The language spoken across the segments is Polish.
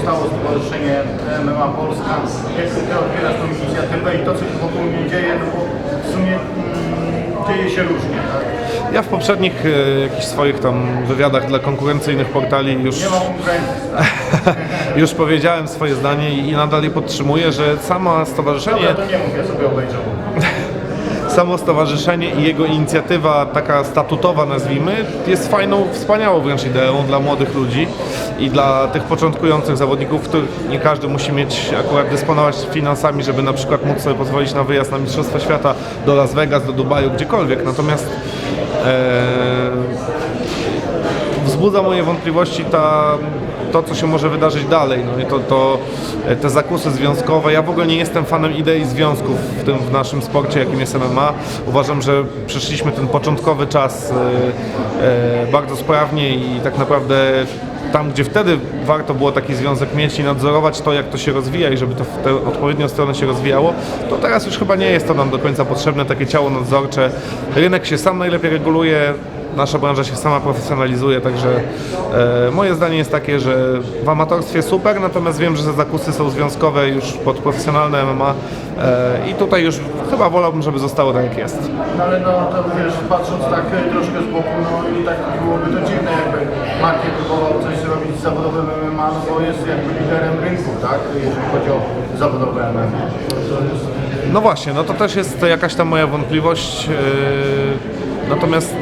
powstało Stowarzyszenie MMA Polska. Jak ty odbierasz tą inicjatywę i to, co się wokół mnie dzieje, no bo w sumie mm, dzieje się różnie, tak? Ja w poprzednich e, jakichś swoich tam wywiadach dla konkurencyjnych portali już, Nie ma konkurencji. już powiedziałem swoje zdanie i nadal je podtrzymuję, że sama stowarzyszenie Dobra, to nie mów, ja sobie obejrzę. samo stowarzyszenie i jego inicjatywa taka statutowa nazwijmy jest fajną, wspaniałą wręcz ideą dla młodych ludzi i dla tych początkujących zawodników, których nie każdy musi mieć akurat dysponować finansami, żeby na przykład móc sobie pozwolić na wyjazd na Mistrzostwa Świata do Las Vegas, do Dubaju, gdziekolwiek. Natomiast e, wzbudza moje wątpliwości ta, to, co się może wydarzyć dalej. No i to, to, e, te zakusy związkowe. Ja w ogóle nie jestem fanem idei związków w tym w naszym sporcie, jakim jest MMA. Uważam, że przeszliśmy ten początkowy czas e, e, bardzo sprawnie i tak naprawdę tam, gdzie wtedy warto było taki związek mieć i nadzorować to, jak to się rozwija i żeby to w tę odpowiednią stronę się rozwijało, to teraz już chyba nie jest to nam do końca potrzebne, takie ciało nadzorcze. Rynek się sam najlepiej reguluje, nasza branża się sama profesjonalizuje, także e, moje zdanie jest takie, że w amatorstwie super, natomiast wiem, że zakusy są związkowe już pod profesjonalne MMA e, i tutaj już chyba wolałbym, żeby zostało tak jak jest. No ale no to wiesz, patrząc tak e, troszkę z boku, no i tak byłoby to dziwne, jakby Markie próbował coś zrobić z zawodowym MMA, no bo jest jakby liderem rynku, tak? Jeżeli chodzi o zawodowe MMA. No właśnie, no to też jest jakaś tam moja wątpliwość, e, natomiast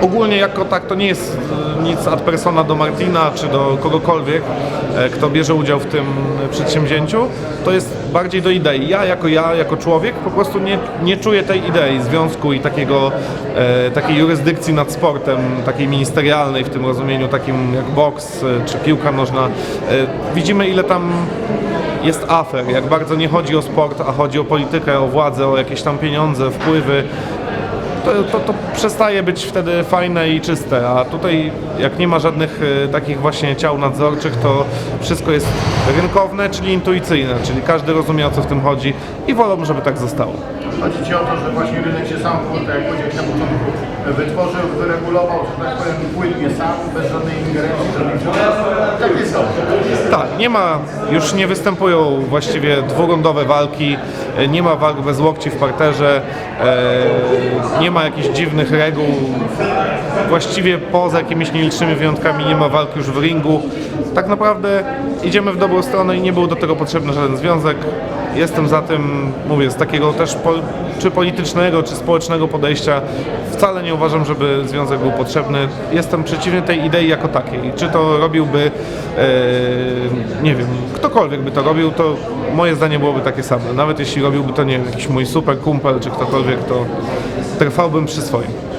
ogólnie jako tak to nie jest e, nic ad persona do Martina czy do kogokolwiek, e, kto bierze udział w tym przedsięwzięciu. To jest bardziej do idei. Ja jako ja, jako człowiek po prostu nie, nie czuję tej idei związku i takiego, e, takiej jurysdykcji nad sportem, takiej ministerialnej w tym rozumieniu, takim jak boks czy piłka nożna. Widzimy ile tam jest afer, jak bardzo nie chodzi o sport, a chodzi o politykę, o władzę, o jakieś tam pieniądze, wpływy to, to, to przestaje być wtedy fajne i czyste, a tutaj jak nie ma żadnych e, takich właśnie ciał nadzorczych, to wszystko jest rynkowne, czyli intuicyjne, czyli każdy rozumie o co w tym chodzi i wolą, żeby tak zostało. Chodzi Ci o to, że właśnie rynek się sam, tak jak powiedziałeś na początku, wytworzył, wyregulował, że tak powiem, płynnie sam, bez żadnej ingerencji, żadnych Takie są. Tak, nie ma, już nie występują właściwie dwurundowe walki, e, nie ma walk bez łokci w parterze, e, nie ma jakichś dziwnych reguł, właściwie poza jakimiś nielicznymi wyjątkami nie ma walk już w ringu. Tak naprawdę idziemy w dobrą stronę i nie był do tego potrzebny żaden związek. Jestem za tym, mówię, z takiego też pol, czy politycznego, czy społecznego podejścia. Wcale nie uważam, żeby związek był potrzebny. Jestem przeciwny tej idei jako takiej. Czy to robiłby, e, nie wiem, ktokolwiek by to robił, to moje zdanie byłoby takie same. Nawet jeśli robiłby to, nie jakiś mój super kumpel, czy ktokolwiek, to trwałbym przy swoim.